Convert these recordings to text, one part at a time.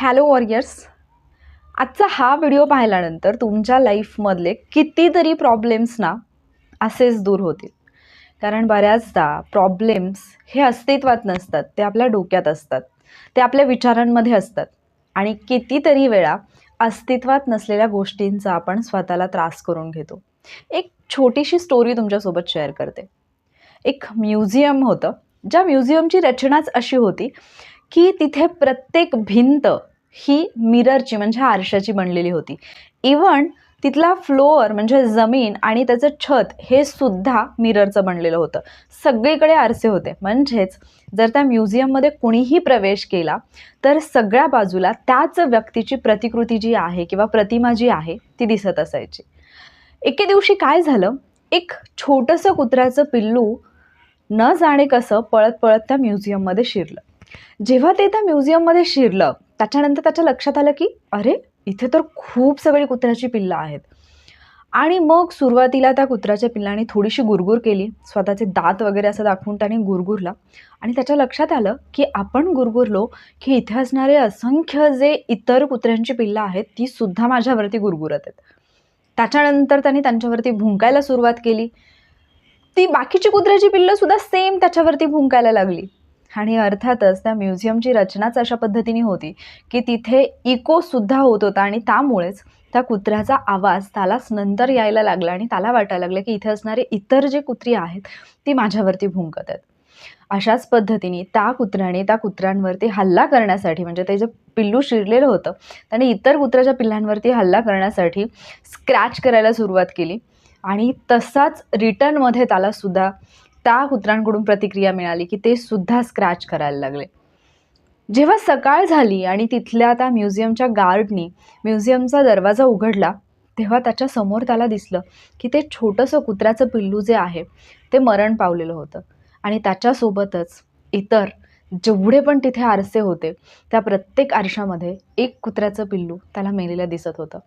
Hello warriors आजचा हा video पाहिल्यानंतर तुमच्या लाईफमधले कितीतरी प्रॉब्लेम्स ना असेच दूर होतील. कारण बऱ्याचदा प्रॉब्लेम्स हे अस्तित्वात नसतात ते आपल्या डोक्यात असतात ते आपल्या विचारांमध्ये असतात. आणि कितीतरी वेळा अस्तित्वात नसलेल्या गोष्टींचा आपण स्वतःला त्रास करून घेतो. एक छोटीशी स्टोरी तुमच्यासोबत शेअर करते. एक म्युझियम होतं ज्या म्युझियमची रचनाच अशी होती की तिथे प्रत्येक भिंत ही मिररची म्हणजे आरशाची बनलेली होती. इवन तिथला फ्लोअर म्हणजे जमीन आणि त्याचं छत हे सुद्धा मिररचं बनलेलं होतं. सगळीकडे आरसे होते. म्हणजेच जर त्या म्युझियममध्ये कुणीही प्रवेश केला तर सगळ्या बाजूला त्याच व्यक्तीची प्रतिकृती जी आहे किंवा प्रतिमा जी आहे ती दिसत असायची. एके दिवशी काय झालं? एक छोटंसं कुत्र्याचं पिल्लू न जाणे कसं पळत पळत त्या म्युझियममध्ये शिरलं. जेव्हा ते त्या म्युझियममध्ये शिरलं त्याच्यानंतर त्याच्या लक्षात आलं की अरे इथे तर खूप सगळी कुत्र्याची पिल्लं आहेत. आणि मग सुरुवातीला त्या कुत्र्याच्या पिल्लाने थोडीशी गुरगुर केली. स्वतःचे दात वगैरे असं दाखवून त्याने गुरगुरला. आणि त्याच्या लक्षात आलं की आपण गुरगुरलो की इथे असणारे असंख्य जे इतर कुत्र्यांची पिल्लं आहेत ती सुद्धा माझ्यावरती गुरगुरत आहेत. त्याच्यानंतर त्याने त्यांच्यावरती भुंकायला सुरुवात केली. ती बाकीची कुत्र्याची पिल्लं सुद्धा सेम त्याच्यावरती भुंकायला लागली. आणि अर्थातच त्या म्युझियमची रचनाच अशा पद्धतीने होती की तिथे इकोसुद्धा होत होता आणि त्यामुळेच त्या कुत्र्याचा आवाज त्यालाच नंतर यायला लागला आणि त्याला वाटायला लागलं की इथे असणारे इतर जे कुत्री आहेत ती माझ्यावरती भुंकत आहेत अशाच पद्धतीने त्या कुत्र्याने त्या कुत्र्यांवरती हल्ला करण्यासाठी म्हणजे ते जे पिल्लू शिरलेलं होतं त्याने इतर कुत्र्याच्या पिल्लांवरती हल्ला करण्यासाठी स्क्रॅच करायला सुरुवात केली. आणि तसाच रिटर्नमध्ये त्यालासुद्धा त्या कुत्र्यांकडून प्रतिक्रिया मिळाली की ते सुद्धा स्क्रॅच करायला लागले. जेव्हा सकाळ झाली आणि तिथल्या त्या म्युझियमच्या गार्डनी म्युझियमचा दरवाजा उघडला तेव्हा त्याच्यासमोर त्याला दिसलं की ते छोटंसं कुत्र्याचं पिल्लू जे आहे ते मरण पावलेलं होतं. आणि त्याच्यासोबतच इतर जेवढे पण तिथे आरसे होते त्या प्रत्येक आरशामध्ये एक कुत्र्याचं पिल्लू त्याला मेलेलं दिसत होतं.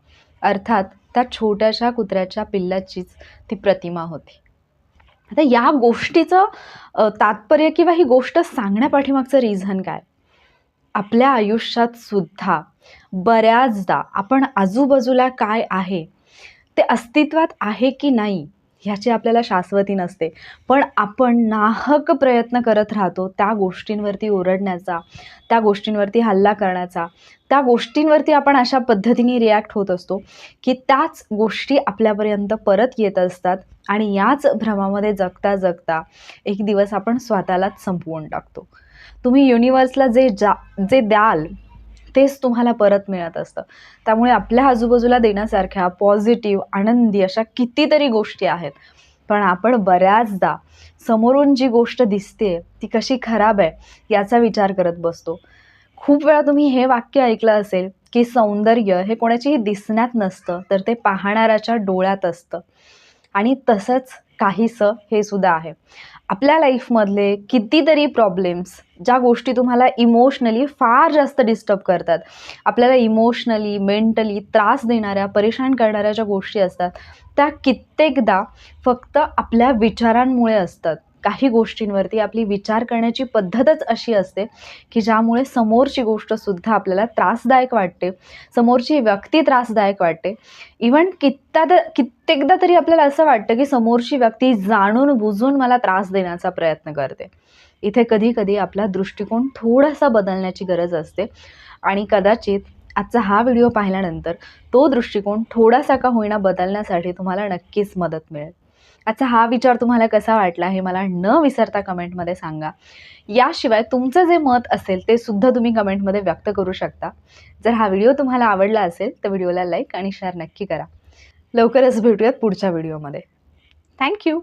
अर्थात त्या छोट्याशा कुत्र्याच्या पिल्लाचीच ती प्रतिमा होती. आता या गोष्टीचं तात्पर्य किंवा ही गोष्ट सांगण्यापाठीमागचं रिझन काय? आपल्या आयुष्यात सुद्धा बऱ्याचदा आपण आजूबाजूला काय आहे ते अस्तित्वात आहे की नाही ह्याची आपल्याला शाश्वती नसते. पण आपण नाहक प्रयत्न करत राहतो त्या गोष्टींवरती ओरडण्याचा त्या गोष्टींवरती हल्ला करण्याचा त्या गोष्टींवरती आपण अशा पद्धतीने रिॲक्ट होत असतो की त्याच गोष्टी आपल्यापर्यंत परत येत असतात आणि याच भ्रमामध्ये जगता जगता एक दिवस आपण स्वतःलाच संपवून टाकतो. तुम्ही युनिवर्सला जे जा जे द्याल तेच तुम्हाला परत मिळत असतं. त्यामुळे आपल्या आजूबाजूला देण्यासारख्या पॉझिटिव्ह आनंदी अशा कितीतरी गोष्टी आहेत. पण आपण बऱ्याचदा समोरून जी गोष्ट दिसते ती कशी खराब आहे याचा विचार करत बसतो. खूप वेळा तुम्ही हे वाक्य ऐकलं असेल की सौंदर्य हे कोणाच्याही दिसण्यात नसतं तर ते पाहणाऱ्याच्या डोळ्यात असतं. आणि तसंच काहीसं हे सुद्धा आहे. आपल्या लाईफमधले कितीतरी प्रॉब्लेम्स ज्या गोष्टी तुम्हाला इमोशनली फार जास्त डिस्टर्ब करतात. आपल्याला इमोशनली मेंटली त्रास देणाऱ्या परेशान करणाऱ्या ज्या गोष्टी असतात त्या कित्येकदा फक्त आपल्या विचारांमुळे असतात. काही गोष्टींवरती आपली विचार करण्याची पद्धतच अशी असते की ज्यामुळे समोरची गोष्टसुद्धा आपल्याला त्रासदायक वाटते समोरची व्यक्ती त्रासदायक वाटते. इवन कित्ता कित्येकदा तरी आपल्याला असं वाटतं की समोरची व्यक्ती जाणून बुजून मला त्रास देण्याचा प्रयत्न करते. इथे कधी कधी आपला दृष्टिकोन थोडासा बदलण्याची गरज असते. आणि कदाचित आजचा हा व्हिडिओ पाहिल्यानंतर तो दृष्टिकोन थोडासा का होईना बदलण्यासाठी तुम्हाला नक्कीच मदत मिळेल. आजचा हा विचार तुम्हाला कसा वाटला हे मला न विसरता कमेंटमध्ये सांगा. याशिवाय तुमचं जे मत असेल ते सुद्धा तुम्ही कमेंटमध्ये व्यक्त करू शकता. जर हा व्हिडिओ तुम्हाला आवडला असेल तर व्हिडिओला लाईक आणि शेअर नक्की करा. लवकरच भेटूयात पुढच्या व्हिडिओमध्ये. थँक्यू!